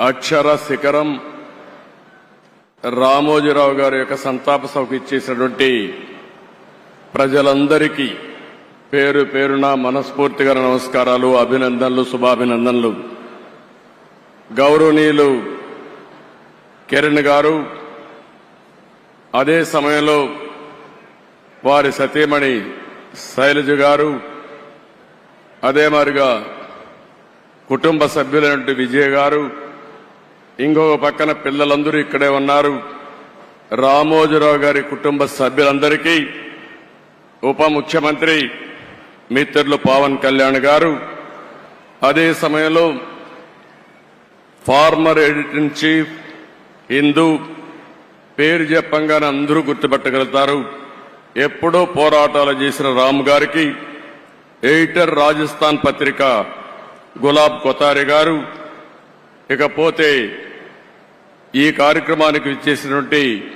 అక్షర శిఖరం రామోజీరావు గారి యొక్క సంతాప సభకు ఇచ్చేసినటువంటి ప్రజలందరికీ పేరు పేరున మనస్ఫూర్తిగా నమస్కారాలు అభినందనలు శుభాభినందనలు. గౌరవనీయులు కిరణ్ గారు అదే సమయంలో వారి సతీమణి శైలజ గారు అదే మారిగా కుటుంబ సభ్యులైనటువంటి విజయ్ గారు ఇంకొక పక్కన పిల్లలందరూ ఇక్కడే ఉన్నారు. రామోజీరావు గారి కుటుంబ సభ్యులందరికీ ఉప ముఖ్యమంత్రి మిత్రులు పవన్ కళ్యాణ్ గారు అదే సమయంలో former editor in chief Hindu పేరు చెప్పంగానే అందరూ గుర్తుపెట్టగలుగుతారు. ఎప్పుడో పోరాటాలు చేసిన రామ్ గారికి ఎడిటర్ రాజస్థాన్ పత్రిక గులాబ్ కొతారి గారు ఇకపోతే ఈ కార్యక్రమానికి ఇచ్చేసినటువంటి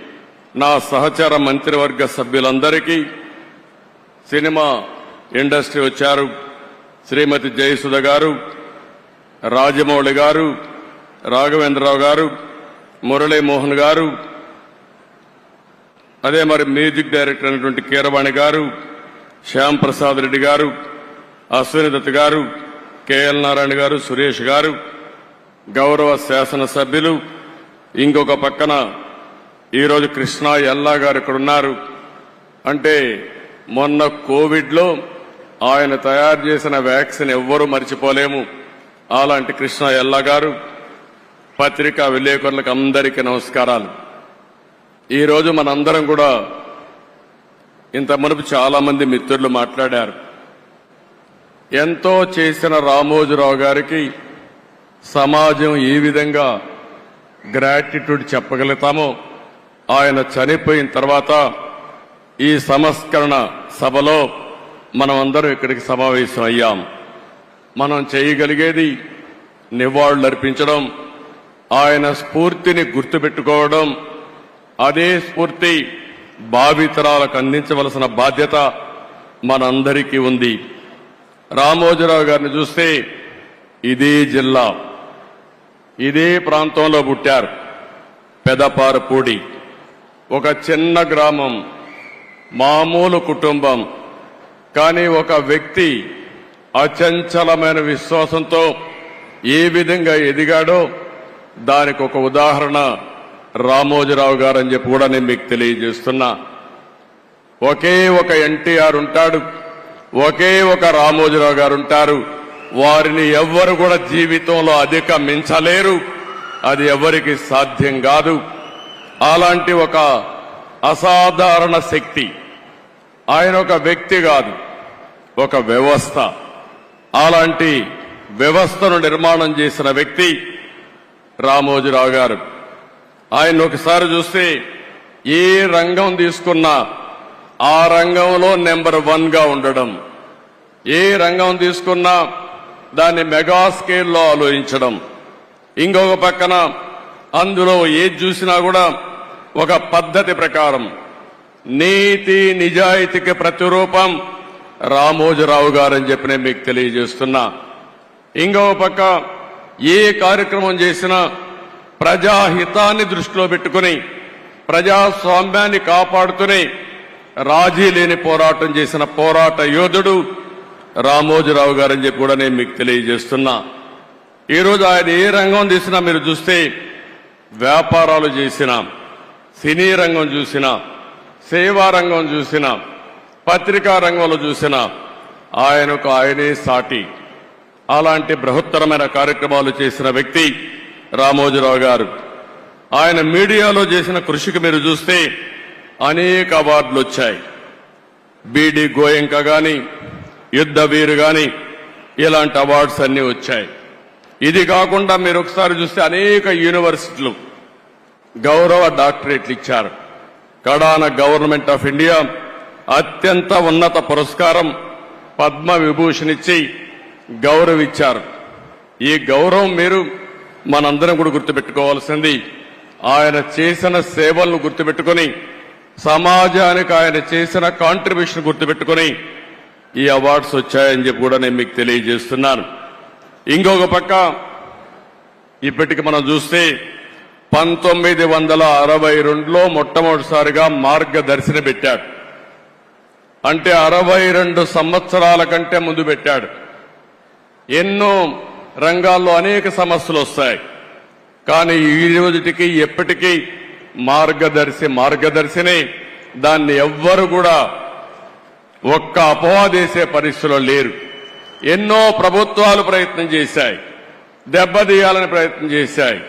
నా సహచార మంత్రివర్గ సభ్యులందరికీ సినిమా ఇండస్ట్రీ వచ్చారు. శ్రీమతి జయసుధ గారు రాజమౌళి గారు రాఘవేంద్రరావు గారు మురళీమోహన్ గారు అదే మరి మ్యూజిక్ డైరెక్టర్ అయినటువంటి కీరవాణి గారు శ్యామ్ ప్రసాద్ రెడ్డి గారు అశ్విని దత్ గారు కేఎల్ నారాయణ గారు సురేష్ గారు గౌరవ శాసనసభ్యులు ఇంకొక పక్కన ఈరోజు కృష్ణా ఎల్లా గారు ఇక్కడ ఉన్నారు. అంటే మొన్న కోవిడ్లో ఆయన తయారు చేసిన వ్యాక్సిన్ ఎవ్వరూ మర్చిపోలేము. అలాంటి కృష్ణ ఎల్లా గారు పత్రికా విలేకరులకు అందరికీ నమస్కారాలు. ఈరోజు మనందరం కూడా ఇంత మునుపు చాలా మంది మిత్రులు మాట్లాడారు. ఎంతో చేసిన రామోజీరావు గారికి సమాజం ఏ విధంగా గ్రాటిట్యూడ్ చెప్పగలుగుతామో ఆయన చనిపోయిన తర్వాత ఈ సంస్కరణ సభలో మనం అందరం ఇక్కడికి సమావేశం అయ్యాం. మనం చేయగలిగేది నివాళులర్పించడం ఆయన స్ఫూర్తిని గుర్తుపెట్టుకోవడం అదే స్ఫూర్తి భావితరాలకు అందించవలసిన బాధ్యత మనందరికీ ఉంది. రామోజీరావు గారిని చూస్తే ఇదే జిల్లా. ఇదే ప్రాంతంలో పుట్టారు. పెదపారపూడి ఒక చిన్న గ్రామం మామూలు కుటుంబం. కానీ ఒక వ్యక్తి అచంచలమైన విశ్వాసంతో ఏ విధంగా ఎదిగాడో దానికి ఒక ఉదాహరణ రామోజీరావు గారు అని చెప్పి కూడా నేను మీకు తెలియజేస్తున్నా. ఒకే ఒక ఎన్టీఆర్ ఉంటాడు ఒకే ఒక రామోజీరావు గారు ఉంటారు. వారిని ఎవ్వరు కూడా జీవితంలో అధిగమించలేరు. అది ఎవరికి సాధ్యం కాదు. అలాంటి ఒక అసాధారణ శక్తి ఆయన ఒక వ్యక్తి కాదు ఒక వ్యవస్థ. అలాంటి వ్యవస్థను నిర్మాణం చేసిన వ్యక్తి రామోజీరావు గారు. ఆయన ఒకసారి చూస్తే ఏ రంగం తీసుకున్నా ఆ రంగంలో నెంబర్ వన్గా ఉండడం. ఏ రంగం తీసుకున్నా దాన్ని మెగా స్కేల్లో ఆలోచించడం. ఇంకొక పక్కన అందులో ఏది చూసినా కూడా ఒక పద్ధతి ప్రకారం. నీతి నిజాయితీకి ప్రతిరూపం రామోజీరావు గారని చెప్పి నేను మీకు తెలియజేస్తున్నా. ఇంకొక పక్క ఏ కార్యక్రమం చేసినా ప్రజాహితాన్ని దృష్టిలో పెట్టుకుని ప్రజాస్వామ్యాన్ని కాపాడుతూనే రాజీ లేని పోరాటం చేసిన పోరాట యోధుడు రామోజీరావు గారని చెప్పి కూడా నేను మీకు తెలియజేస్తున్నా. ఈరోజు ఆయన ఏ రంగం తీసినా మీరు చూస్తే వ్యాపారాలు చేసిన సినీ రంగం చూసిన సేవా రంగం చూసిన పత్రికా రంగంలో చూసిన ఆయనకు ఆయనే సాటి. అలాంటి బృహత్తరమైన కార్యక్రమాలు చేసిన వ్యక్తి రామోజీరావు గారు. ఆయన మీడియాలో చేసిన కృషికి మీరు చూస్తే అనేక అవార్డులు వచ్చాయి. బీడీ గోయంక కానీ యుద్ధ వీరు కానీ ఇలాంటి అవార్డ్స్ అన్నీ వచ్చాయి. ఇది కాకుండా మీరు ఒకసారి చూస్తే అనేక యూనివర్సిటీలు గౌరవ డాక్టరేట్లు ఇచ్చారు. కడాన గవర్నమెంట్ ఆఫ్ ఇండియా అత్యంత ఉన్నత పురస్కారం పద్మ విభూషణ్ ఇచ్చి గౌరవించారు ఈ గౌరవం మీరు మనందరం కూడా గుర్తుపెట్టుకోవాల్సింది. ఆయన చేసిన సేవలను గుర్తుపెట్టుకొని సమాజానికి ఆయన చేసిన కాంట్రిబ్యూషన్ గుర్తుపెట్టుకొని ఈ అవార్డ్స్ వచ్చాయని చెప్పి కూడా నేను మీకు తెలియజేస్తున్నాను. ఇంకొక పక్క ఇప్పటికి మనం చూస్తే పంతొమ్మిది వందల అరవై రెండులో మొట్టమొదటిసారిగా మార్గదర్శిని పెట్టాడు. అంటే అరవై రెండు సంవత్సరాల కంటే ముందు పెట్టాడు. ఎన్నో రంగాల్లో అనేక సమస్యలు వస్తాయి. కానీ ఈ రోజుటికి ఎప్పటికీ మార్గదర్శి మార్గదర్శిని. దాన్ని ఎవ్వరు కూడా ఒక్క అపవాదేసే పరిస్థితిలో లేరు. ఎన్నో ప్రభుత్వాలు ప్రయత్నం చేశాయి. దెబ్బతీయాలని ప్రయత్నం చేశాయి.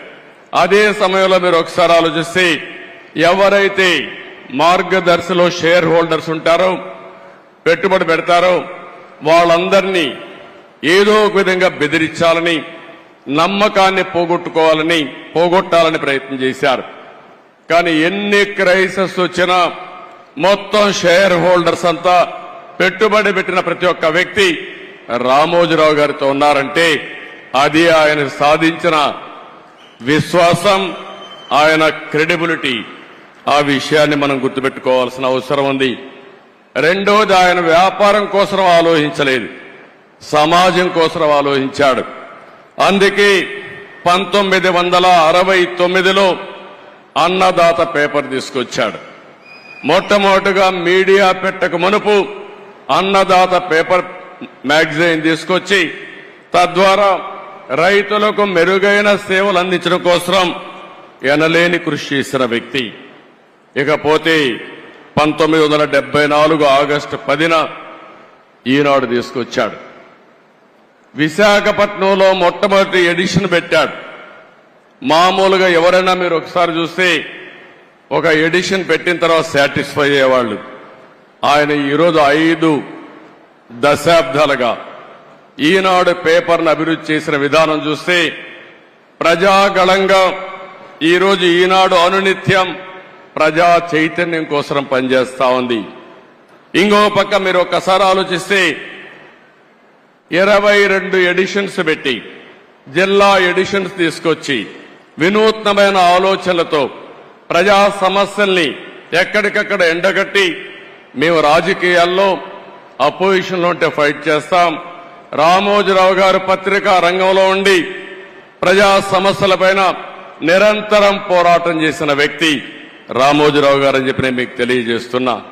అదే సమయంలో మీరు ఒకసారి ఆలోచిస్తే ఎవరైతే మార్గదర్శిలో షేర్ హోల్డర్స్ ఉంటారో పెట్టుబడి పెడతారో వాళ్ళందరినీ ఏదో ఒక విధంగా బెదిరించాలని నమ్మకాన్ని పోగొట్టుకోవాలని పోగొట్టాలని ప్రయత్నం చేశారు. కానీ ఎన్ని క్రైసిస్ వచ్చినా మొత్తం షేర్ హోల్డర్స్ అంతా పెట్టుబడి పెట్టిన ప్రతి ఒక్క వ్యక్తి రామోజీరావు గారితో ఉన్నారంటే అది ఆయన సాధించిన విశ్వాసం ఆయన క్రెడిబిలిటీ. ఆ విషయాన్ని మనం గుర్తుపెట్టుకోవాల్సిన అవసరం ఉంది. రెండోది ఆయన వ్యాపారం కోసం ఆలోచించలేదు. సమాజం కోసం ఆలోచించాడు. అందుకే పంతొమ్మిది వందల అరవై తొమ్మిదిలో అన్నదాత పేపర్ తీసుకొచ్చాడు. మొట్టమొదటిగా మీడియా పెట్టక మునుపు అన్నదాత పేపర్ మ్యాగజైన్ తీసుకొచ్చి తద్వారా రైతులకు మెరుగైన సేవలు అందించడం కోసం ఎనలేని కృషి చేసిన వ్యక్తి. ఇకపోతే పంతొమ్మిది వందల డెబ్బై నాలుగు ఆగస్టు పదిన ఈనాడు తీసుకొచ్చాడు. విశాఖపట్నంలో మొట్టమొదటి ఎడిషన్ పెట్టాడు. మామూలుగా ఎవరైనా మీరు ఒకసారి చూస్తే ఒక ఎడిషన్ పెట్టిన తర్వాత సాటిస్ఫై అయ్యేవాళ్ళు. ఆయన ఈరోజు ఐదు దశాబ్దాలుగా ఈనాడు పేపర్ను అభివృద్ధి చేసిన విధానం చూస్తే ప్రజాగళంగా ఈరోజు ఈనాడు అనునిత్యం ప్రజా చైతన్యం కోసం పనిచేస్తా ఉంది. ఇంకో పక్క మీరు ఒక్కసారి ఆలోచిస్తే ఇరవై రెండు ఎడిషన్స్ పెట్టి జిల్లా ఎడిషన్స్ తీసుకొచ్చి వినూత్నమైన ఆలోచనలతో ప్రజా సమస్యల్ని ఎక్కడికక్కడ ఎండగట్టి మేము రాజకీయాల్లో అపోజిషన్లో ఉంటే ఫైట్ చేస్తాం. రామోజీరావు గారు పత్రికా రంగంలో ఉండి ప్రజా సమస్యలపైన నిరంతరం పోరాటం చేసిన వ్యక్తి రామోజీరావు గారు అని చెప్పి నేను మీకు తెలియజేస్తున్నా.